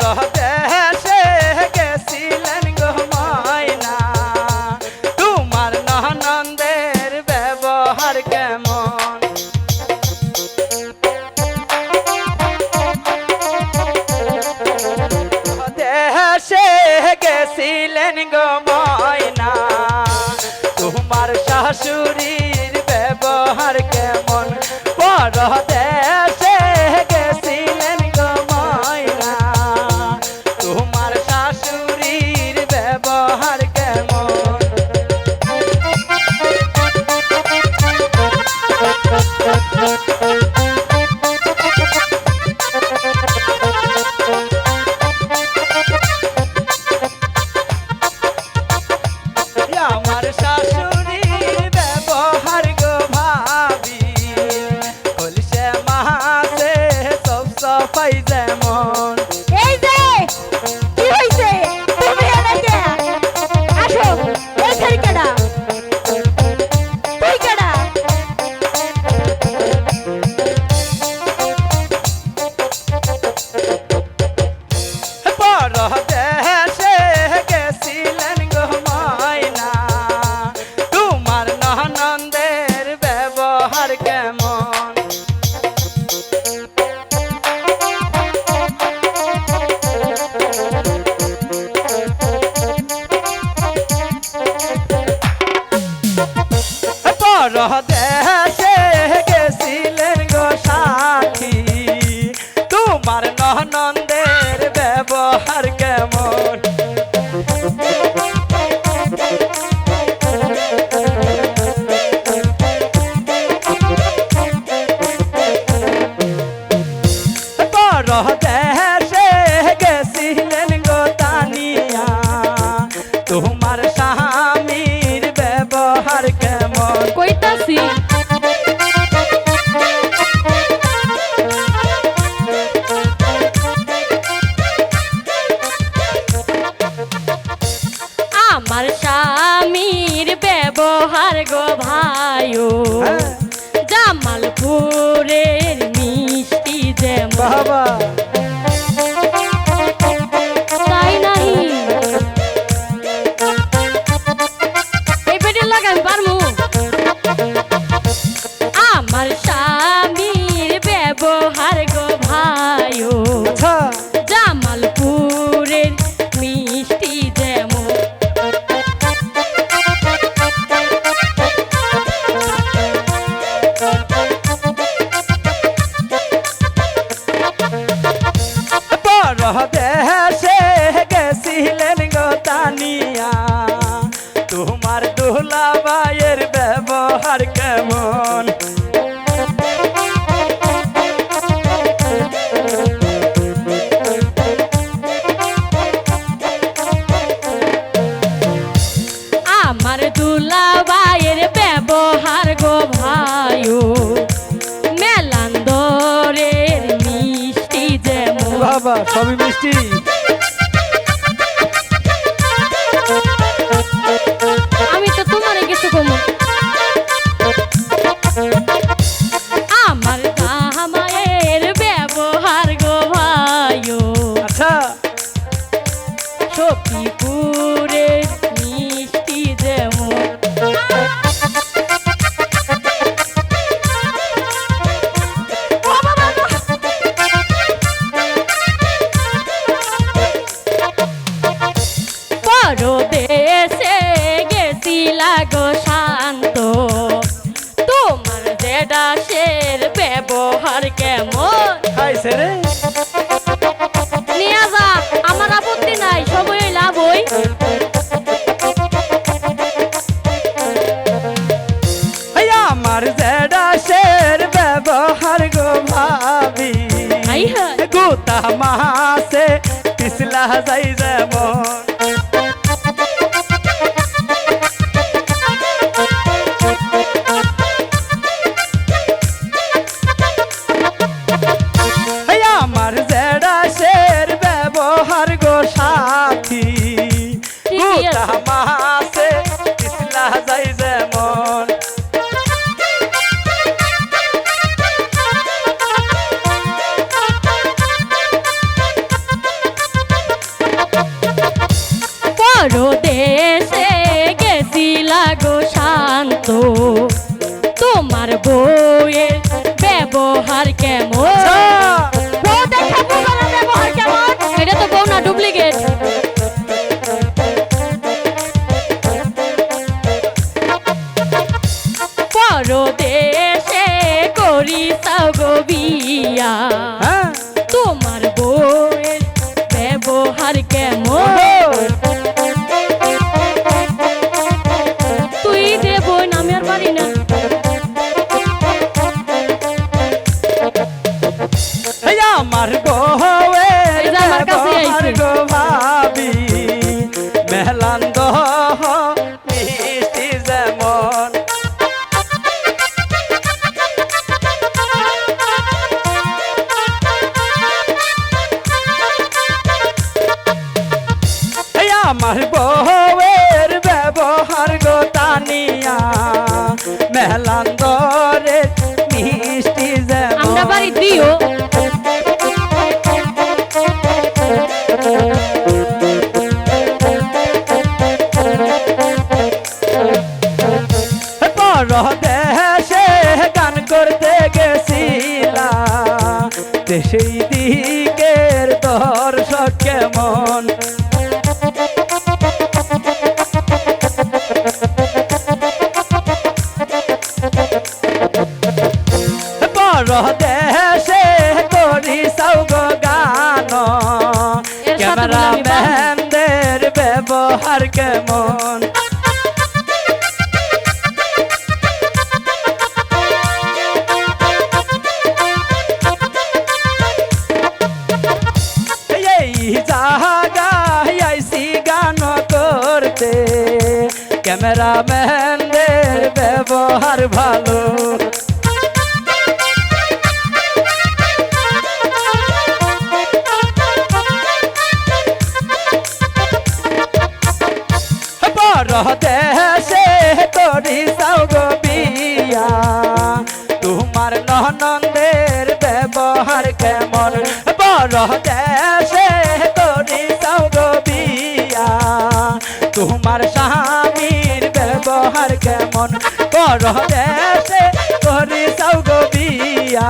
পরদেশে গেছিলেন গো ময়না। তোমার ননন্দের ব্যবহার দেশে তোমার শাশুড়ির ব্যবহার কেমন? গেছিলেন তোমার ননন্দের ব্যবহার কেমন? পরদেশে গেছিলেন ভাইও হ্যাঁ। জামালপুরের মিষ্টি যেমন। বাবা। আমার স্বামীর ব্যবহার গো ভাইও। পরদেশে গেছিলেন গো তানিয়া। তোমার দুলাবাইয়ের ব্যবহার কেমন? বাবা সবই মিষ্টি। খাইছে রে। নিয়ে যা আমার আপত্তি নাই সবই লাভ হই। আমার জেডাসের ব্যবহার গো ভাবি। গোতা মাসে পিছলা যাই যেমন। তোমার বউয়ের ব্যবহার আমার এই আমার। গো ভাবি মেহলান্দ মিষ্টি যেমন। আমার বউয়ের ব্যবহার গো তানিয়া। মেহলান্দরে মিষ্টি যেমন আমরা বাড়ি দিও সেই দিকের দর্শক কেমন? পরদেশে করি সৌগ গান। ব্যবহার ক্যামেরাম্যানদের ব্যবহার ভালো। পরদেশে করি সৌগ বিয়া তোমার ননন্দের ব্যবহার কেমন? পরদেশে করি সৌগ বিয়া তোমার স্বামীর ব্যবহার কেমন করি সৌগ বিয়া।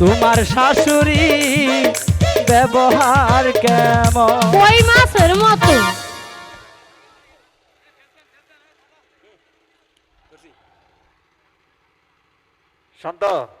তোমার শাশুড়ি ব্যবহার কেমন? কই মাছের মতো। শান্ত।